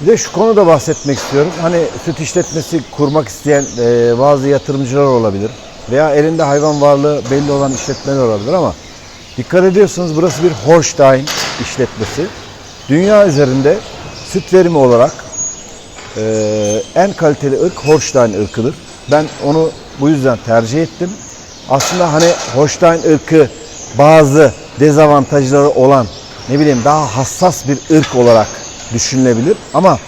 Bir de şu konuda bahsetmek istiyorum. Hani süt işletmesi kurmak isteyen e, bazı yatırımcılar olabilir. Veya elinde hayvan varlığı belli olan işletmeler olabilir ama dikkat ediyorsanız burası bir Holstein işletmesi. Dünya üzerinde süt verimi olarak e, en kaliteli ırk Holstein ırkıdır. Ben onu bu yüzden tercih ettim. Aslında hani Holstein ırkı bazı dezavantajları olan ne bileyim daha hassas bir ırk olarak düşünülebilir. Ama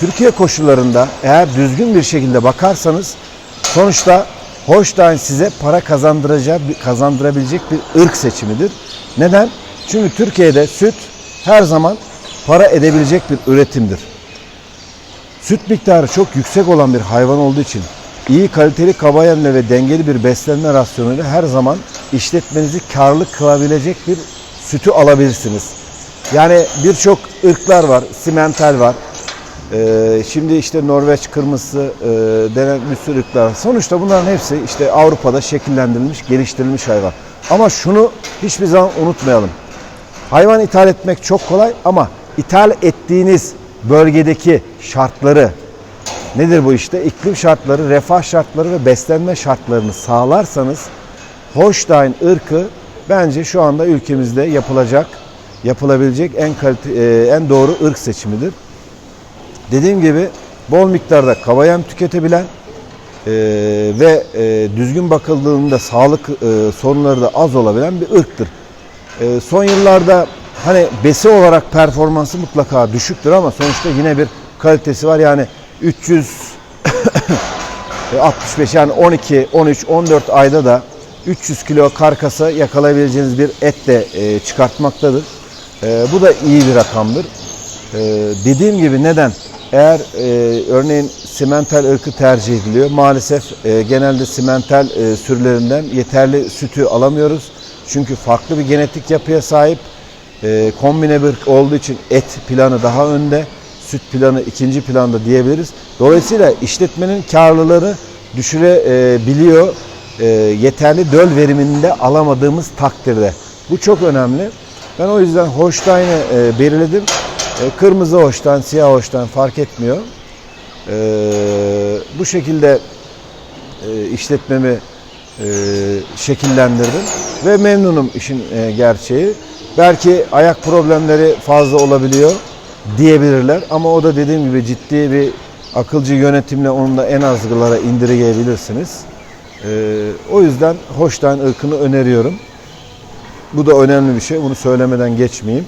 Türkiye koşullarında eğer düzgün bir şekilde bakarsanız sonuçta Holstein size para kazandıracağı, kazandırabilecek bir ırk seçimidir. Neden? Çünkü Türkiye'de süt her zaman para edebilecek bir üretimdir. Süt miktarı çok yüksek olan bir hayvan olduğu için iyi kaliteli kaba yemle ve dengeli bir beslenme rasyonuyla her zaman işletmenizi karlı kılabilecek bir sütü alabilirsiniz. Yani birçok ırklar var, simental var. Ee, şimdi işte Norveç kırmızısı e, denen bir sürü ırklar. Sonuçta bunların hepsi işte Avrupa'da şekillendirilmiş, geliştirilmiş hayvan. Ama şunu hiçbir zaman unutmayalım. Hayvan ithal etmek çok kolay ama ithal ettiğiniz bölgedeki şartları nedir bu işte? İklim şartları, refah şartları ve beslenme şartlarını sağlarsanız Holstein ırkı bence şu anda ülkemizde yapılacak, yapılabilecek en kalite, e, en doğru ırk seçimidir. Dediğim gibi bol miktarda kaba yem tüketebilen e, ve e, düzgün bakıldığında sağlık e, sorunları da az olabilen bir ırktır. E, son yıllarda hani besi olarak performansı mutlaka düşüktür ama sonuçta yine bir kalitesi var. Yani 300 65 yani 12, 13, 14 ayda da 300 kilo karkasa yakalayabileceğiniz bir et de e, çıkartmaktadır. E, bu da iyi bir rakamdır. E, dediğim gibi neden? Eğer e, örneğin simental ırkı tercih ediliyor. Maalesef e, genelde simental e, sürülerinden yeterli sütü alamıyoruz. Çünkü farklı bir genetik yapıya sahip. E, kombine bir ırk olduğu için et planı daha önde. Süt planı ikinci planda diyebiliriz. Dolayısıyla işletmenin karlılığını düşürebiliyor. E, yeterli döl veriminde alamadığımız takdirde. Bu çok önemli. Ben o yüzden Holstein'i e, belirledim. E, kırmızı Holstein, siyah Holstein fark etmiyor. E, bu şekilde e, işletmemi e, şekillendirdim ve memnunum işin e, gerçeği. Belki ayak problemleri fazla olabiliyor diyebilirler ama o da dediğim gibi ciddi bir akılcı yönetimle onu da en azgılara indirgeyebilirsiniz. E, o yüzden Holstein ırkını öneriyorum. Bu da önemli bir şey. Bunu söylemeden geçmeyeyim.